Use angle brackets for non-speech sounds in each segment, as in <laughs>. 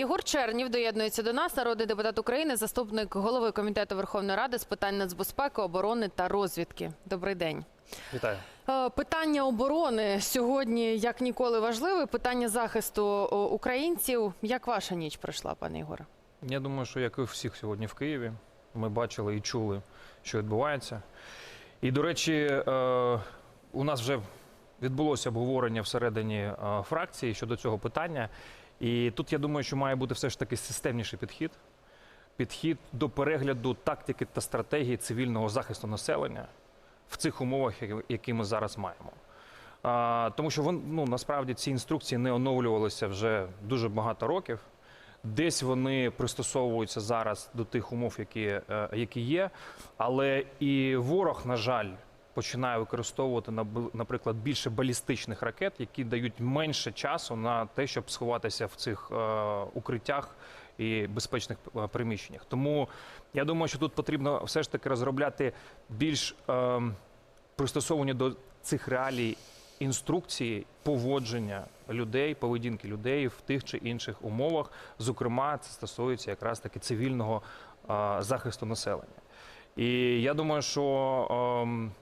Єгор Чернів доєднується до нас, народний депутат України, заступник голови комітету Верховної Ради з питань нацбезпеки, оборони та розвідки. Добрий день. Вітаю. Е, Питання оборони сьогодні як ніколи важливе. Питання захисту українців. Як ваша ніч пройшла, пане Ігоре? Я думаю, що як і всіх сьогодні в Києві, ми бачили і чули, що відбувається. І, до речі, е, у нас вже відбулося обговорення всередині е, фракції щодо цього питання. І тут я думаю, що має бути все ж таки системніший підхід. Підхід до перегляду тактики та стратегії цивільного захисту населення в цих умовах, які- ми зараз маємо. А, тому що вон, ну, насправді ці інструкції не оновлювалися вже дуже багато років. Десь вони пристосовуються зараз до тих умов, які, е, які є. Але і ворог, на жаль, починає використовувати наприклад більше балістичних ракет, які дають менше часу на те, щоб сховатися в цих е, укриттях і безпечних е, приміщеннях. Тому я думаю, що тут потрібно все ж таки розробляти більш е, пристосовані до цих реалій інструкції поводження людей, поведінки людей в тих чи інших умовах. Зокрема, це стосується якраз таки цивільного е, захисту населення. І я думаю, що ем,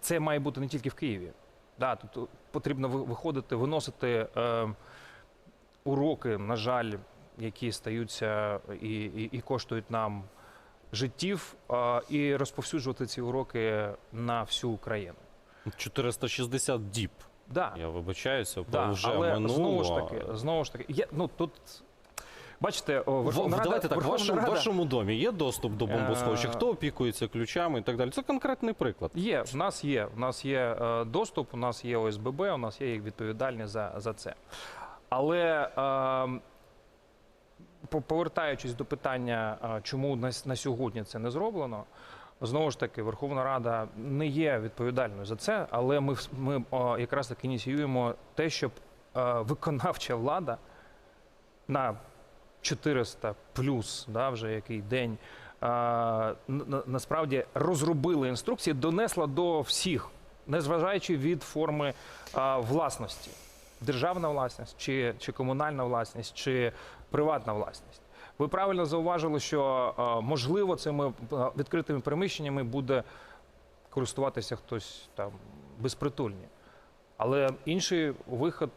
це має бути не тільки в Києві. Да, тут потрібно виходити, виносити е, уроки, на жаль, які стаються і, і, і коштують нам життів, е, і розповсюджувати ці уроки на всю Україну. 460 діб. Да, Я вибачаюся, да, вже але минуло. знову ж таки, знову ж таки, є, ну тут. Бачите, о, В, Верховна Рада, давайте так, в вашому, Рада- вашому домі є доступ до бомбосховища? Хто опікується ключами і так далі? Це конкретний приклад. Є, в нас є. У нас є е, доступ, у нас є ОСББ, у нас є відповідальні за, за це. Але е, повертаючись до питання, е, чому на, сьогодні це не зроблено, знову ж таки, Верховна Рада не є відповідальною за це, але ми, ми е, якраз таки ініціюємо те, щоб е, виконавча влада на 400 плюс, да, вже який день, насправді розробила інструкції, донесла до всіх, незважаючи від форми а, власності. Державна власність, чи, чи комунальна власність, чи приватна власність. Ви правильно зауважили, що а, можливо цими відкритими приміщеннями буде користуватися хтось там безпритульні. Але інший виход,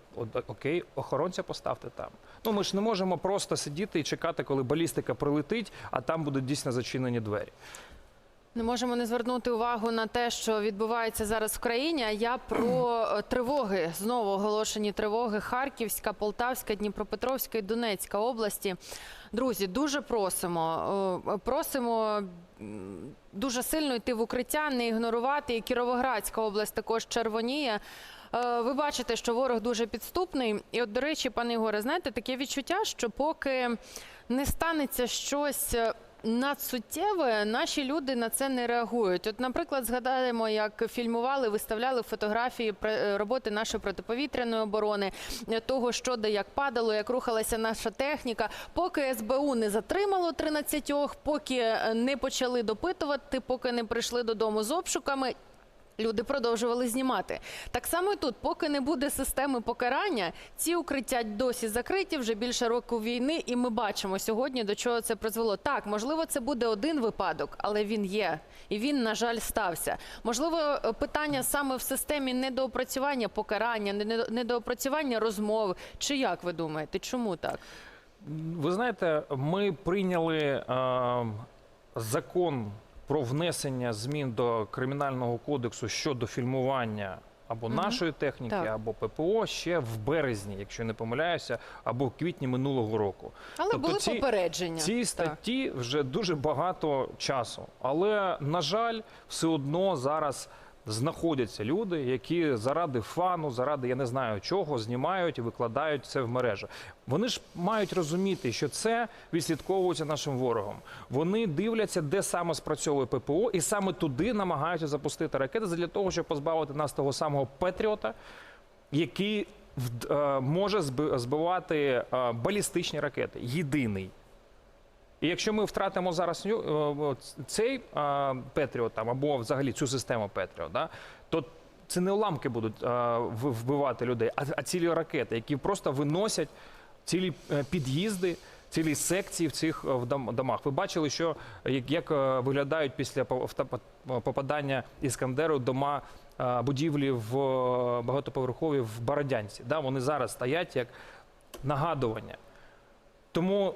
окей, охоронця поставте там. Ну ми ж не можемо просто сидіти і чекати, коли балістика прилетить, а там будуть дійсно зачинені двері. Не можемо не звернути увагу на те, що відбувається зараз в країні. А я про <clears throat> е, тривоги знову оголошені тривоги Харківська, Полтавська, Дніпропетровська і Донецька області. Друзі, дуже просимо. е, Просимо дуже сильно йти в укриття, не ігнорувати. І Кіровоградська область також червоніє. Е, Ви бачите, що ворог дуже підступний. І от, до речі, пане Ігоре, знаєте, таке відчуття, що поки не станеться щось. е, Надсуттєве наші люди на це не реагують. От, наприклад, згадаємо, як фільмували, виставляли фотографії е, роботи нашої протиповітряної оборони, того, що де як падало, як рухалася наша техніка. Поки СБУ не затримало 13, поки не почали допитувати, поки не прийшли додому з обшуками. Люди продовжували знімати. Так само і тут, поки не буде системи покарання, ці укриття досі закриті вже більше року війни, і ми бачимо сьогодні, до чого це призвело. Так, можливо, це буде один випадок, але він є, і він, на жаль, стався. Можливо, питання саме в системі недоопрацювання покарання, недо- недоопрацювання розмов. Чи як ви думаєте, чому так? Ви знаєте, ми прийняли е, закон про внесення змін до кримінального кодексу щодо фільмування або угу. нашої техніки, Так. або ППО ще в березні, якщо не помиляюся, або в квітні минулого року. Але Тобто були ці- попередження. Так. статті вже дуже багато часу. Але, на жаль, все одно зараз знаходяться люди, які заради фану, заради я не знаю чого, знімають і викладають це в мережу. Вони ж мають розуміти, що це відслідковується нашим ворогом. Вони дивляться, де саме спрацьовує ППО, і саме туди намагаються запустити ракети для того, щоб позбавити нас того самого Петріота, який е, може зби- збивати е, балістичні ракети. Єдиний. І якщо ми втратимо зараз е, цей е, Петріот там, або взагалі цю систему Петріот, да, то це не уламки будуть е, вбивати людей, а, цілі ракети, які просто виносять цілі під'їзди, цілі секції в цих в домах. Ви бачили, що як, виглядають після по- попадання іскандеру дома будівлі в багатоповерхові в Бородянці. Вони зараз стоять як нагадування. Тому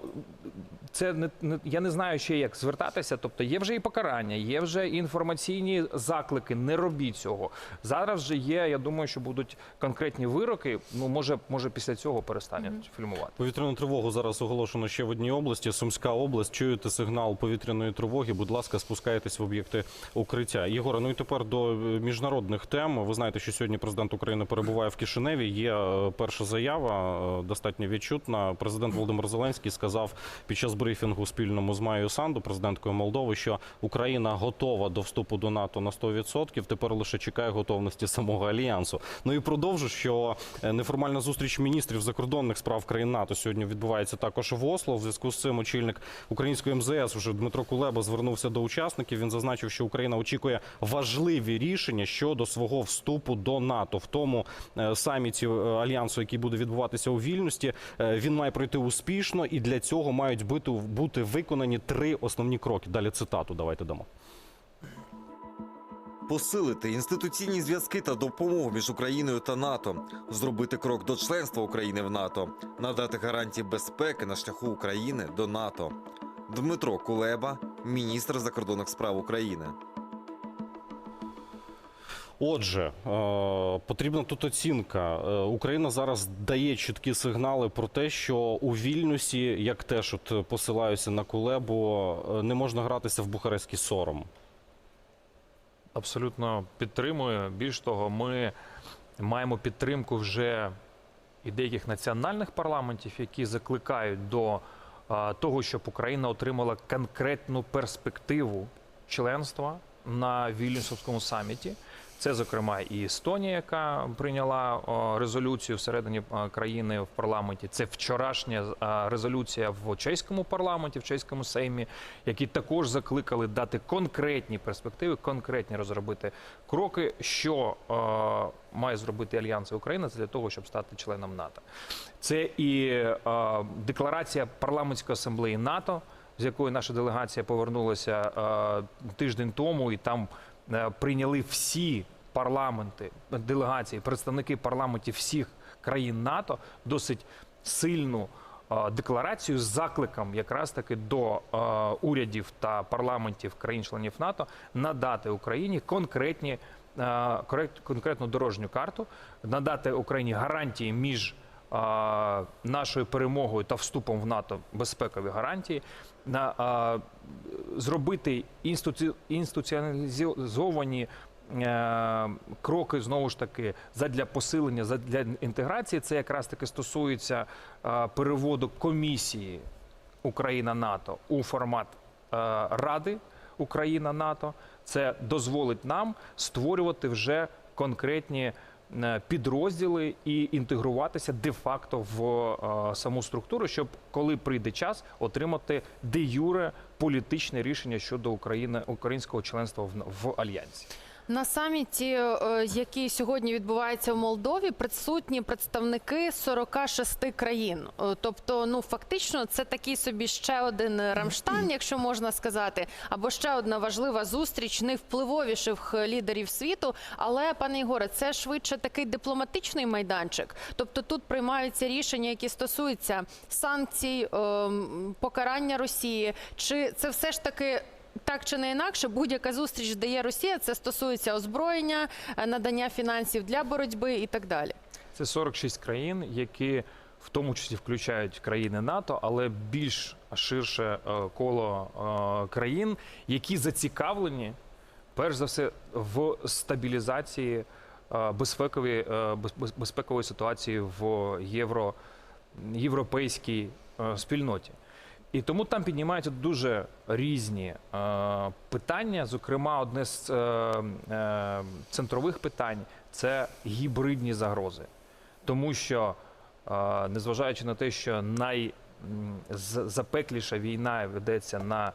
це не, не я не знаю ще як звертатися. Тобто є вже і покарання, є вже і інформаційні заклики. Не робіть цього. Зараз же є. Я думаю, що будуть конкретні вироки. Ну може, може після цього перестануть фільмувати. Повітряну тривогу зараз оголошено ще в одній області. Сумська область. Чуєте сигнал повітряної тривоги. Будь ласка, спускайтесь в об'єкти укриття. Єгоре, ну і тепер до е, міжнародних тем. Ви знаєте, що сьогодні президент України перебуває в Кишиневі. Є е, перша заява, е, достатньо відчутна. Президент Володимир Зеленський сказав під час брифінгу спільному з Майєю Санду, президенткою Молдови, що Україна готова до вступу до НАТО на 100%, Тепер лише чекає готовності самого альянсу. Ну і продовжу, що е, неформальна зустріч міністрів закордонних справ країн НАТО сьогодні відбувається також в Осло. В зв'язку з цим очільник української МЗС уже Дмитро Кулеба звернувся до учасників. Він зазначив, що Україна очікує важливі рішення щодо свого вступу до НАТО. В тому е, саміті е, альянсу, який буде відбуватися у Вільнюсті, е, він має пройти успішно, і для цього мають бути, бути виконані три основні кроки. Далі цитату давайте дамо. Посилити інституційні зв'язки та допомогу між Україною та НАТО, зробити крок до членства України в НАТО, надати гарантії безпеки на шляху України до НАТО. Дмитро Кулеба, міністр закордонних справ України. Отже, е, потрібна тут оцінка. Е, Україна зараз дає чіткі сигнали про те, що у Вільнюсі, як теж от посилаюся на Кулебу, е, не можна гратися в бухарестський сором. Абсолютно підтримую. Більш того, ми маємо підтримку вже і деяких національних парламентів, які закликають до того, щоб Україна отримала конкретну перспективу членства на Вільнюсовському саміті. Це, зокрема, і Естонія, яка прийняла резолюцію всередині країни в парламенті. Це вчорашня резолюція в чеському парламенті, в чеському сеймі, які також закликали дати конкретні перспективи, конкретні розробити кроки, що е, має зробити Альянс і Україна для того, щоб стати членом НАТО. Це і е, декларація парламентської асамблеї НАТО, з якої наша делегація повернулася е, тиждень тому, і там е, прийняли всі парламенти, делегації, представники парламентів всіх країн НАТО досить сильну е, декларацію з закликом якраз таки до е, урядів та парламентів країн-членів НАТО надати Україні конкретні е, конкретну дорожню карту, надати Україні гарантії між нашою перемогою та вступом в НАТО безпекові гарантії, на зробити інституці- інституціалізовані е, кроки знову ж таки задля посилення, задля інтеграції. Це якраз таки стосується переводу комісії Україна НАТО у формат е, Ради Україна НАТО. Це дозволить нам створювати вже конкретні підрозділи і інтегруватися де-факто в е, саму структуру, щоб коли прийде час отримати де юре політичне рішення щодо України українського членства в, в альянсі. На саміті, е, який сьогодні відбувається в Молдові, присутні представники 46 країн. Е, Тобто, ну фактично, це такий собі ще один Рамштайн, якщо можна сказати, або ще одна важлива зустріч найвпливовіших лідерів світу. Але, пане Ігоре, це швидше такий дипломатичний майданчик. Тобто тут приймаються рішення, які стосуються санкцій, ем, покарання Росії. Чи це все ж таки так чи не інакше, будь-яка зустріч, де є Росія, це стосується озброєння, е, надання фінансів для боротьби і так далі. Це 46 країн, які в тому числі включають країни НАТО, але більш ширше е, коло е, країн, які зацікавлені перш за все в стабілізації безпекової, без- без- безпекової ситуації в євро, європейській спільноті. І тому там піднімаються дуже різні е, питання. Зокрема, одне з е, е, центрових питань це гібридні загрози. Тому що, е, незважаючи на те, що найзапекліша війна ведеться на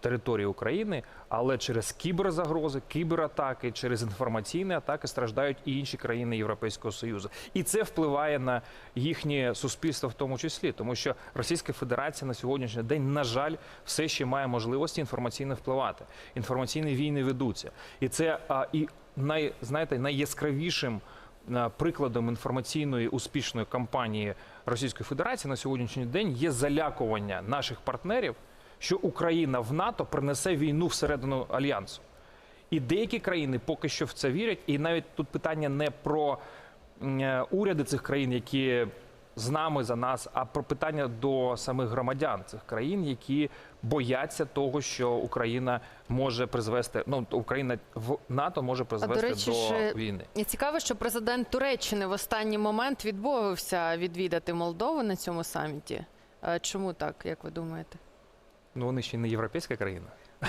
території України, але через кіберзагрози, кібератаки, через інформаційні атаки страждають і інші країни Європейського Союзу. І це впливає на їхнє суспільство, в тому числі, тому що Російська Федерація на сьогоднішній день, на жаль, все ще має можливості інформаційно впливати. Інформаційні війни ведуться, і це а, і най, знаєте, найяскравішим а, прикладом інформаційної успішної кампанії Російської Федерації на сьогоднішній день є залякування наших партнерів, що Україна в НАТО принесе війну всередину альянсу. І деякі країни поки що в це вірять. І навіть тут питання не про е, уряди цих країн, які з нами за нас, а про питання до самих громадян цих країн, які бояться того, що Україна може призвести. Ну Україна в НАТО може призвести речі, до війни. Цікаво, що президент Туреччини в останній момент відмовився відвідати Молдову на цьому саміті. Чому так, як ви думаєте? Ну вони ще не європейська країна.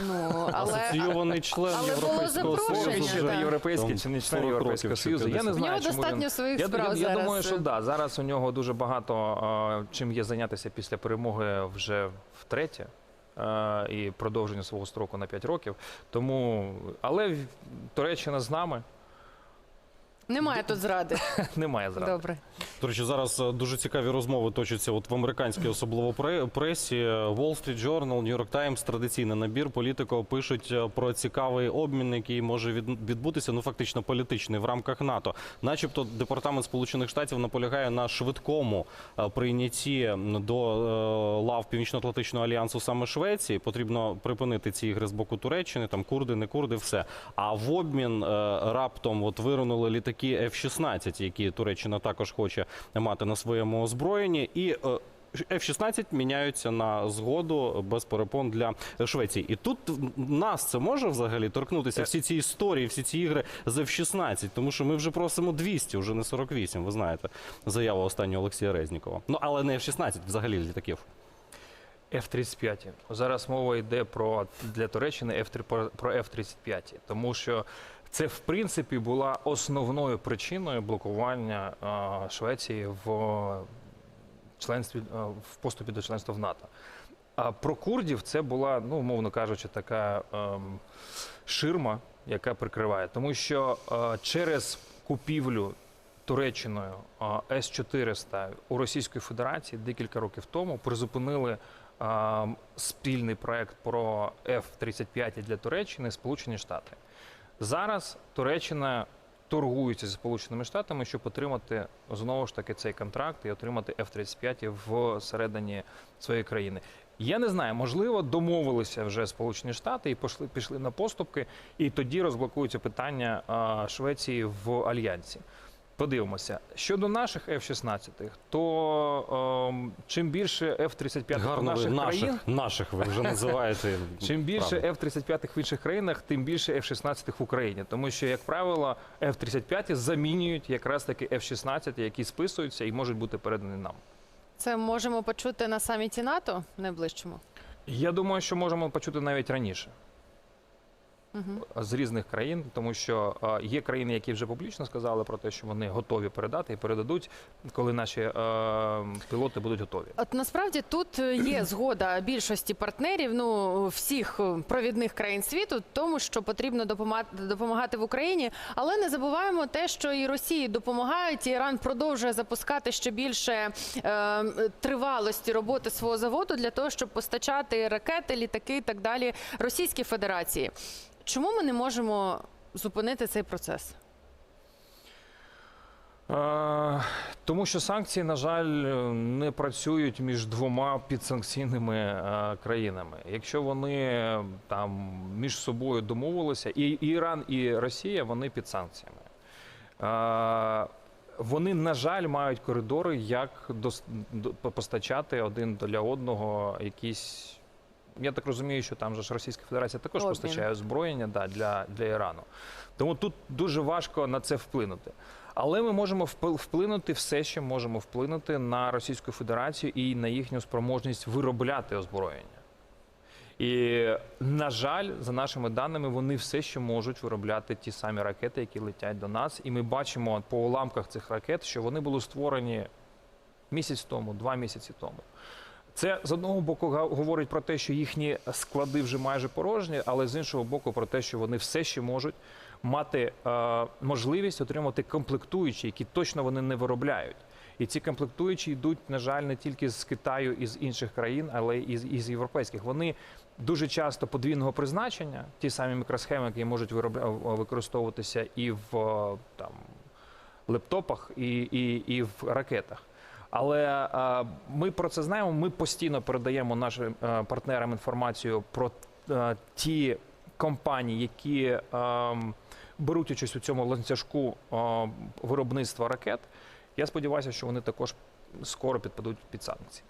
Ну <laughs> але Асоційований член але було Європейського запрошення, Союзу. Чи вже не європейський, там чи не член 40 Європейського років чи Союзу. Я не 50. в знаю, нього чому достатньо він... своїх Я, справ я, я зараз. думаю, що да. Зараз у нього дуже багато е, чим є зайнятися після перемоги вже втретє. е, І продовження свого строку на 5 років. Тому, але в- Туреччина з нами Немає тут зради. <laughs> немає зради. Добре. До речі, зараз е, дуже цікаві розмови точаться от в американській особливо пресі. Wall Street Journal, New York Times, традиційний набір. Політико пишуть е, про цікавий обмін, який може відбутися, ну фактично політичний в рамках НАТО. Начебто, департамент Сполучених Штатів наполягає на швидкому е, прийнятті до е, лав Північно-Атлантичного альянсу саме Швеції. Потрібно припинити ці ігри з боку Туреччини, там курди, не курди, все. А в обмін е, раптом от вирунули літаки F-16, які Туреччина також хоче мати на своєму озброєнні, і е, F-16 міняються на згоду без перепон для Швеції. І тут нас це може взагалі торкнутися всі ці історії, всі ці ігри з F-16, тому що ми вже просимо 200, вже не 48, ви знаєте, заяву останнього Олексія Резнікова. Ну але не F-16, взагалі літаків. F-35. Зараз мова йде про для Туреччини F-3 про- про F-35, тому що це в принципі була основною причиною блокування е, Швеції в членстві е, в поступі до членства в НАТО. А про курдів це була, ну умовно кажучи, така ем, ширма, яка прикриває, тому що е, через купівлю Туреччиною е, С-400 у Російської Федерації декілька років тому призупинили е, спільний проект про F-35 для Туреччини Сполучені Штати. Зараз Туреччина торгується зі Сполученими Штатами, щоб отримати знову ж таки цей контракт і отримати F-35 середині своєї країни. Я не знаю, можливо, домовилися вже Сполучені Штати і пішли, пішли на поступки, і тоді розблокуються питання Швеції в альянсі. Подивимося. Щодо наших F-16, то ем, чим більше F-35 у Гарно ви наших країн, наших, наших ви вже називаєте. <laughs> Чим більше Правда. F-35 в інших країнах, тим більше F-16 в Україні. Тому що, як правило, F-35 замінюють якраз таки F-16, які списуються і можуть бути передані нам. Це можемо почути на саміті НАТО найближчому. Я думаю, що можемо почути навіть раніше Угу. з різних країн, тому що е, є країни, які вже публічно сказали про те, що вони готові передати і передадуть, коли наші е, пілоти будуть готові. От насправді тут є <clears throat> згода більшості партнерів, ну всіх е, провідних країн світу, тому що потрібно допомагати, допомагати в Україні. Але не забуваємо те, що і Росії допомагають. І Іран продовжує запускати ще більше е, тривалості роботи свого заводу для того, щоб постачати ракети, літаки і так далі Російській Федерації. Чому ми не можемо зупинити цей процес? Тому що санкції, на жаль, не працюють між двома підсанкційними е, країнами. Якщо вони е, там між собою домовилися, і Іран, і Росія вони під санкціями. Вони, на жаль, мають коридори, як постачати один для одного якісь. Я так розумію, що там же ж Російська Федерація також Обмін. постачає озброєння да, для, для Ірану. Тому тут дуже важко на це вплинути. Але ми можемо вплинути все, ще можемо вплинути на Російську Федерацію і на їхню спроможність виробляти озброєння. І, на жаль, за нашими даними, вони все ще можуть виробляти ті самі ракети, які летять до нас. І ми бачимо по уламках цих ракет, що вони були створені місяць тому, два місяці тому. Це з одного боку говорить про те, що їхні склади вже майже порожні, але з іншого боку, про те, що вони все ще можуть мати е, можливість отримати комплектуючі, які точно вони не виробляють. І ці комплектуючі йдуть, на жаль, не тільки з Китаю і з інших країн, але і з, і з європейських. Вони дуже часто подвійного призначення, ті самі мікросхеми, які можуть виробля... використовуватися і в там лептопах, і, і, і в ракетах. Але е, ми про це знаємо. Ми постійно передаємо нашим е, партнерам інформацію про е, ті компанії, які е, беруть участь у цьому ланцюжку виробництва ракет. Я сподіваюся, що вони також скоро підпадуть під санкції.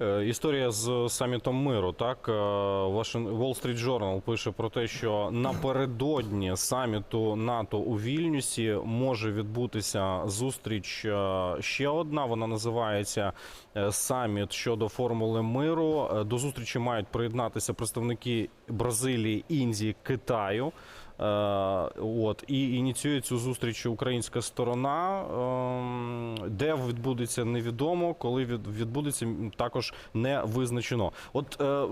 Е, Історія з самітом миру. Так Е, Wall Street Journal пише про те, що напередодні саміту НАТО у Вільнюсі може відбутися зустріч е, ще одна. Вона називається саміт щодо формули миру. До зустрічі мають приєднатися представники Бразилії, Індії, Китаю. Е, От і ініціює цю зустріч українська сторона. ем, Де відбудеться невідомо, коли від- відбудеться також не визначено. От е,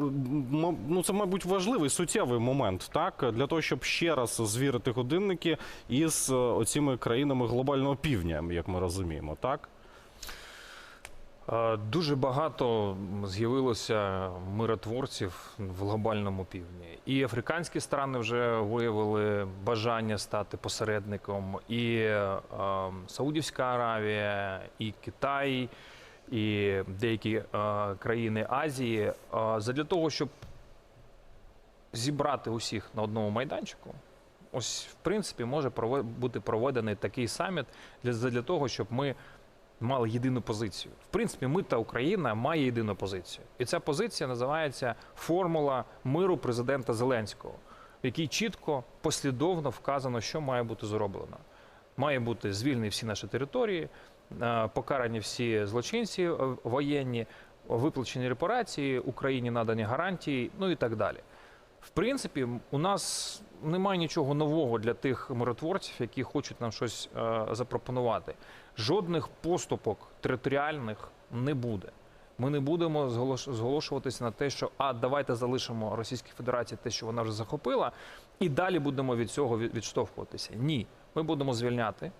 ну це, мабуть, важливий суттєвий момент, так для того, щоб ще раз звірити годинники із е, оціми країнами глобального півдня, як ми розуміємо, так. Е, Дуже багато з'явилося миротворців в глобальному півдні. І африканські страни вже виявили бажання стати посередником, і е, Саудівська Аравія, і Китай, і деякі е, країни Азії е, задля того, щоб зібрати усіх на одному майданчику. Ось, в принципі, може бути проведений такий саміт для, для того, щоб ми мали єдину позицію. В принципі, ми та Україна має єдину позицію. І ця позиція називається формула миру президента Зеленського, в якій чітко, послідовно вказано, що має бути зроблено. Має бути звільнені всі наші території, е, покарані всі злочинці е, воєнні, виплачені репарації, Україні надані гарантії, ну і так далі. В принципі, у нас немає нічого нового для тих миротворців, які хочуть нам щось е, запропонувати. Жодних поступок територіальних не буде. Ми не будемо зголошуватися на те, що а давайте залишимо Російській Федерації те, що вона вже захопила, і далі будемо від цього відштовхуватися. Ні, ми будемо звільняти,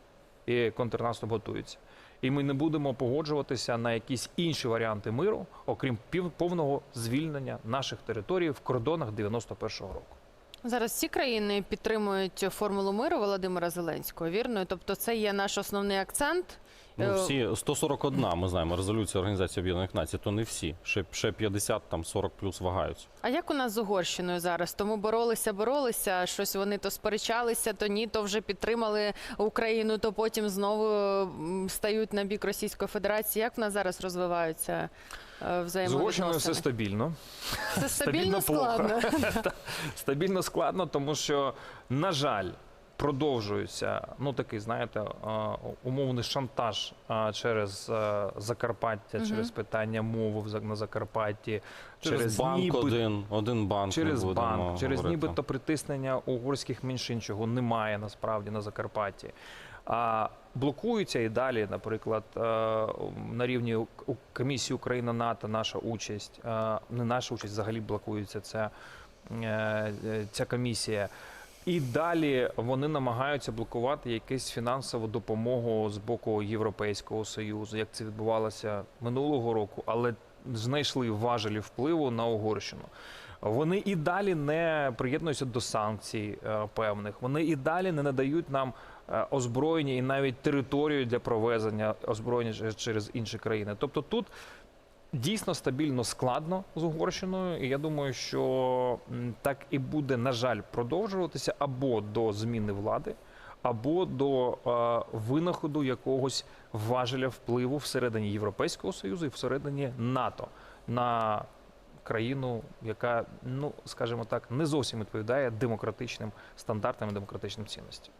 і контрнаступ готується. І ми не будемо погоджуватися на якісь інші варіанти миру, окрім повного звільнення наших територій в кордонах 91-го року. Зараз всі країни підтримують формулу миру Володимира Зеленського. Вірно, тобто це є наш основний акцент. Ну, Е, всі 141, ми знаємо, резолюція Організації Об'єднаних Націй, то не всі. Ще, ще 50, там 40 плюс вагаються. А як у нас з Угорщиною зараз? Тому боролися, боролися. Щось вони то сперечалися, то ні, то вже підтримали Україну, то потім знову стають на бік Російської Федерації. Як в нас зараз розвиваються е, З Угорщиною все стабільно. Це стабільно плохо. складно. <laughs> Стабільно складно, тому що, на жаль, продовжується ну такий, знаєте, е, умовний шантаж е, через е, Закарпаття, Мгм. через питання мови на Закарпатті, Через, банк ніби- один, один банк. через будемо банк, через говорити. нібито притиснення угорських меншин, чого немає насправді на Закарпатті. А блокуються і далі, наприклад, на рівні комісії Україна НАТО наша участь, не наша участь, взагалі блокується ця, ця комісія. І далі вони намагаються блокувати якусь фінансову допомогу з боку Європейського союзу, як це відбувалося минулого року, але знайшли важелі впливу на Угорщину. Вони і далі не приєднуються до санкцій е, певних. Вони і далі не надають нам е, озброєння і навіть територію для провезення озброєння через інші країни. Тобто тут дійсно стабільно складно з Угорщиною, і я думаю, що так і буде, на жаль, продовжуватися або до зміни влади, або до е, винаходу якогось важеля впливу всередині Європейського союзу і всередині НАТО на країну, яка, ну скажімо так, не зовсім відповідає демократичним стандартам і демократичним цінностям.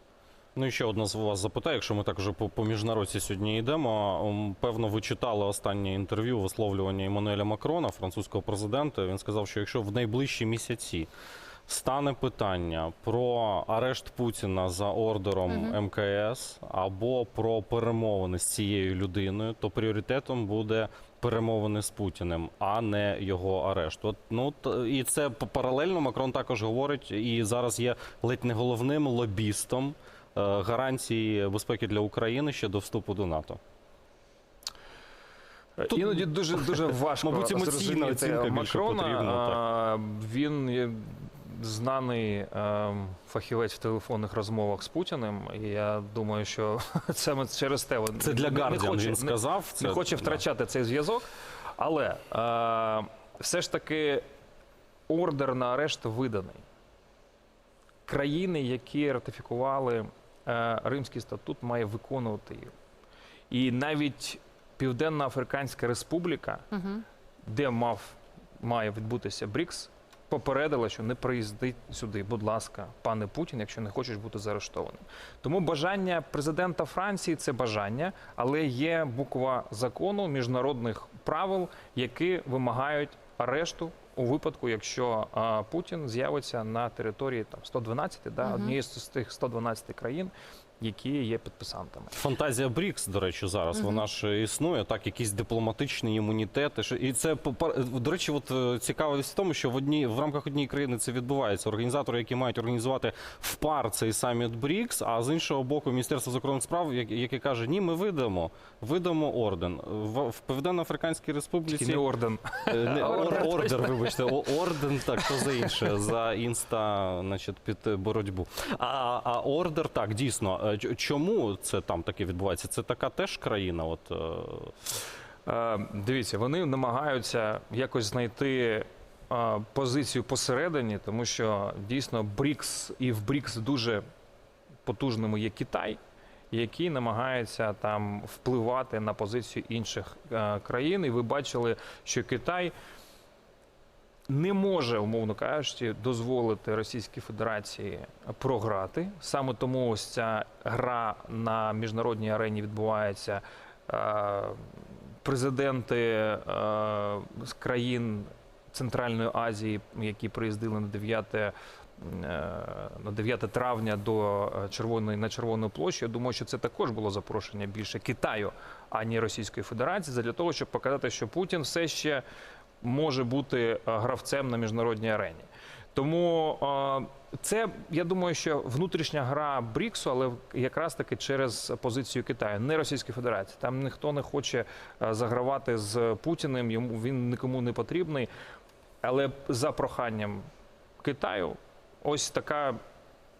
Ну і ще одне з вас запитаю, якщо ми так вже по, по міжнародці сьогодні йдемо. Певно, ви читали останнє інтерв'ю, висловлювання Еммануеля Макрона, французького президента. Він сказав, що якщо в найближчі місяці стане питання про арешт Путіна за ордером МКС або про перемовини з цією людиною, то пріоритетом буде перемовини з Путіним, а не його арешт. От ну і це паралельно. Макрон також говорить і зараз є ледь не головним лобістом гарантії безпеки для України ще до вступу до НАТО. Тут- Іноді дуже дуже <laughs> важко Мабуть, емоційна зрозуміти оцінка більше Макрона. потрібна, так. А, Він є знаний е, фахівець в телефонних розмовах з Путіним. І я думаю, що <laughs> саме через те він Це для не- не хоче- він сказав. не це- хоче да. втрачати цей зв'язок. Але е, все ж таки ордер на арешт виданий. Країни, які ратифікували е, Римський статут, має виконувати його. І навіть Південна Африканська Республіка, Угу. де мав має відбутися БРІКС, попередила, що не приїзди сюди, будь ласка, пане Путін, якщо не хочеш бути заарештованим. Тому бажання президента Франції це бажання, але є буква закону міжнародних правил, які вимагають арешту у випадку, якщо а, Путін з'явиться на території там 112, да, однієї з тих 112 країн, які є підписантами. Фантазія Брікс, до речі, зараз Мгм. вона ж існує, так, якісь дипломатичні імунітети. І це до речі, от е, цікавість в тому, що в одній в рамках однієї країни це відбувається. Організатори, які мають організувати в пар цей саміт Брікс, а з іншого боку, Міністерство закордонних справ, яке, каже, ні, ми видамо, видамо орден. В, в Південно-Африканській Тільки Республіці не орден. Е, Не, Ордер, ор- ордер, вибачте, орден, так, то за інше, за інста, значить, під е, боротьбу. А, а ордер, так, дійсно. Чому це там таке відбувається? Це така теж країна, от. е, Е, Дивіться, вони намагаються якось знайти е, позицію посередині, тому що дійсно БРІКС і в БРІКС дуже потужними є Китай, який намагається там впливати на позицію інших країн. І ви бачили, що Китай не може, умовно кажучи, дозволити Російській Федерації програти. Саме тому ось ця гра на міжнародній арені відбувається. Е, Президенти е, з країн Центральної Азії, які приїздили на 9, е, на 9 травня до Червоної на Червону площу, я думаю, що це також було запрошення більше Китаю, а не Російської Федерації, для того, щоб показати, що Путін все ще може бути е, гравцем на міжнародній арені. Тому е, це я думаю, що внутрішня гра Бріксу, але якраз таки через позицію Китаю, не Російської Федерації. Там ніхто не хоче е, загравати з Путіним. Йому він нікому не потрібний. Але за проханням Китаю, ось така.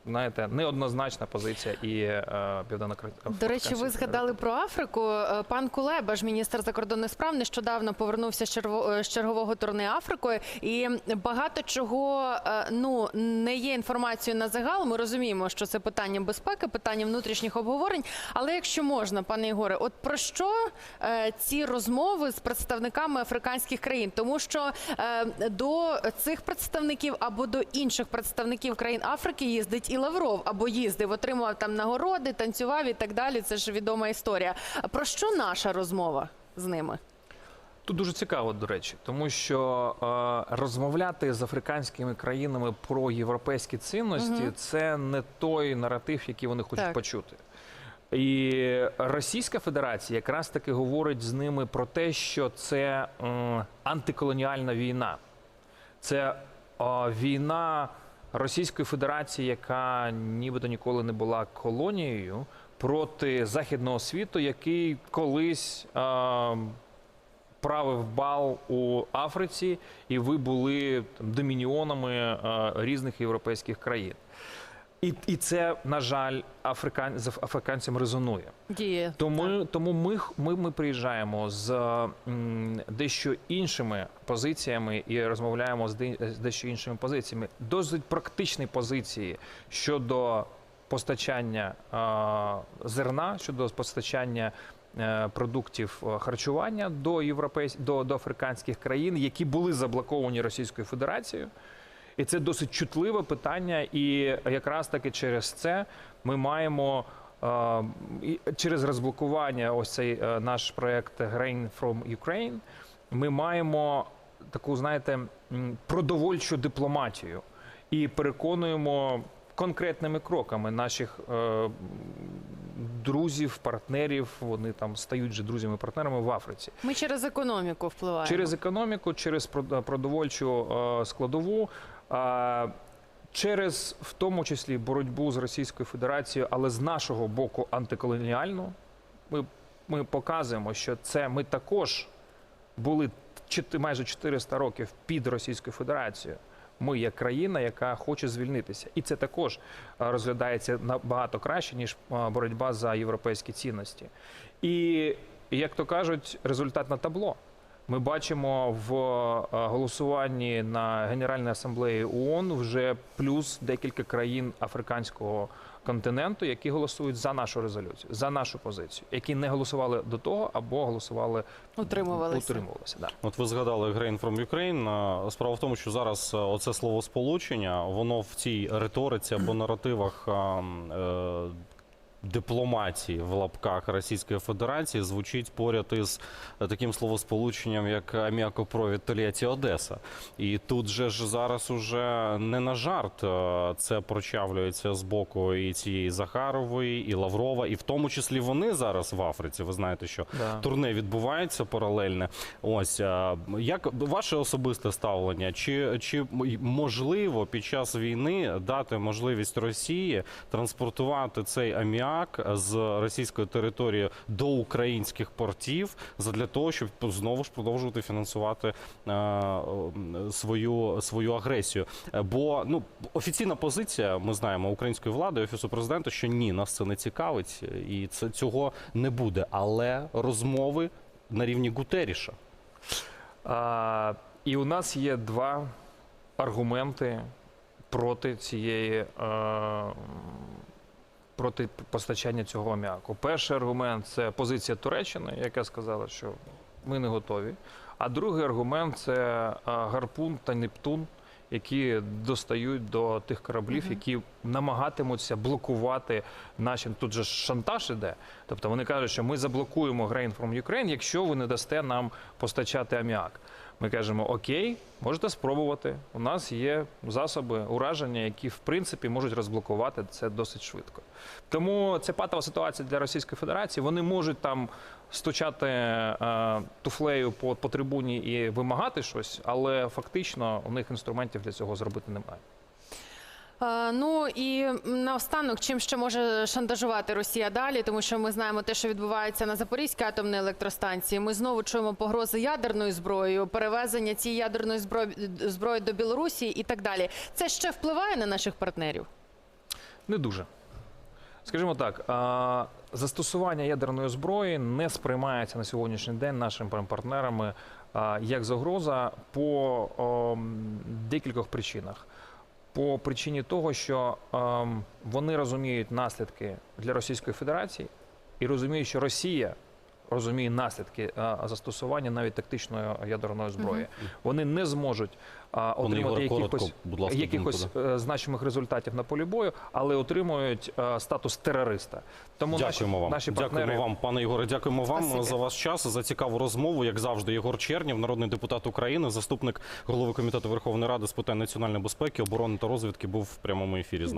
Знаєте, неоднозначна позиція і е, південно До речі, ви згадали про Африку. Е, Пан Кулеба, ж міністр закордонних справ, нещодавно повернувся з черво- е, з чергового турне Африкою, і багато чого е, ну не є інформацією на загал. Ми розуміємо, що це питання безпеки, питання внутрішніх обговорень. Але якщо можна, пане Ігоре, от про що ці розмови з представниками африканських країн? Тому що до цих представників або до інших представників країн Африки їздить і Лавров, або їздив, отримував там нагороди, танцював і так далі. Це ж відома історія. Про що наша розмова з ними? Тут дуже цікаво, до речі, тому що е, розмовляти з африканськими країнами про європейські цінності Мгм. це не той наратив, який вони хочуть Так. почути. І Російська Федерація якраз таки говорить з ними про те, що це м, антиколоніальна війна. Це е, війна Російської Федерації, яка нібито ніколи не була колонією, проти західного світу, який колись е, правив бал у Африці, і ви були там, домініонами е, різних європейських країн. І, і це, на жаль, африкан... з африканцям резонує. Діє Тому, тому ми, ми, ми приїжджаємо з м, дещо іншими позиціями і розмовляємо з, де, з дещо іншими позиціями. Досить практичні позиції щодо постачання е, зерна, щодо постачання е, продуктів е, харчування до європейсь... до, до африканських країн, які були заблоковані Російською Федерацією. І це досить чутливе питання, і якраз таки через це ми маємо е, через розблокування ось цей е, наш проект Grain from Ukraine, ми маємо таку, знаєте, продовольчу дипломатію. і переконуємо конкретними кроками наших е, друзів, партнерів. Вони там стають же друзями, партнерами в Африці. Ми через економіку впливаємо. Через економіку, через продовольчу складову, через в тому числі боротьбу з Російською Федерацією, але з нашого боку антиколоніальну. Ми, ми показуємо, що це ми також були майже 400 років під Російською Федерацією. Ми як країна, яка хоче звільнитися, і це також е, розглядається набагато краще ніж е, боротьба за європейські цінності. І як то кажуть, результат на табло. Ми бачимо в е, голосуванні на Генеральній асамблеї ООН вже плюс декілька країн африканського континенту, які голосують за нашу резолюцію, за нашу позицію, які не голосували до того або голосували Утримувалися. утримувалися. Да. От ви згадали Grain from Ukraine. Справа в тому, що зараз е, оце словосполучення, воно в цій риториці або наративах е, дипломатії в лапках Російської Федерації звучить поряд із е, таким словосполученням, як аміакопровід Тольятті Одеса. І тут же ж зараз уже не на жарт е, це прочавлюється з боку і цієї Захарової, і Лаврова, і в тому числі вони зараз в Африці. Ви знаєте, що Да. турне відбувається паралельне. Ось як ваше особисте ставлення? Чи, чи можливо під час війни дати можливість Росії транспортувати цей аміак з російської території до українських портів задля того, щоб знову ж продовжувати фінансувати е, свою свою агресію? Бо ну офіційна позиція, ми знаємо української влади, офісу президента, що ні, нас це не цікавить, і це цього не буде. Але розмови на рівні Гутеріша. А, і у нас є два аргументи проти цієї. е, Проти постачання цього аміаку. Перший аргумент це позиція Туреччини, яка сказала, що ми не готові. А другий аргумент це е, гарпун та Нептун, які достають до тих кораблів, які намагатимуться блокувати наші. Тут же шантаж іде. Тобто вони кажуть, що ми заблокуємо Grain from Ukraine, якщо ви не дасте нам постачати аміак. Ми кажемо, окей, можете спробувати. У нас є засоби ураження, які в принципі можуть розблокувати це досить швидко. Тому це патова ситуація для Російської Федерації. Вони можуть там стучати е, туфлею по, по трибуні і вимагати щось, але фактично у них інструментів для цього зробити немає. Е, Ну і наостанок, чим ще може шантажувати Росія далі, тому що ми знаємо те, що відбувається на Запорізькій атомній електростанції. Ми знову чуємо погрози ядерною зброєю, перевезення цієї ядерної зброї, зброї до Білорусі і так далі. Це ще впливає на наших партнерів? Не дуже. Скажімо так, застосування ядерної зброї не сприймається на сьогоднішній день нашими партнерами як загроза по декількох причинах. По причині того, що ем, вони розуміють наслідки для Російської Федерації і розуміють, що Росія розуміє наслідки е, застосування навіть тактичної ядерної зброї. Вони не зможуть а, отримати Ігоре, коротко, якихось будь ласка, якихось думку, е, значимих результатів на полі бою, але отримують е, статус терориста. Тому Дякуємо наші, вам. наші партнери Дякуємо вам, пане Ігоре. Дякуємо вам Спасибі. за ваш час, за цікаву розмову. Як завжди, Єгор Чернів, народний депутат України, заступник голови комітету Верховної Ради з питань національної безпеки, оборони та розвідки, був в прямому ефірі з нами.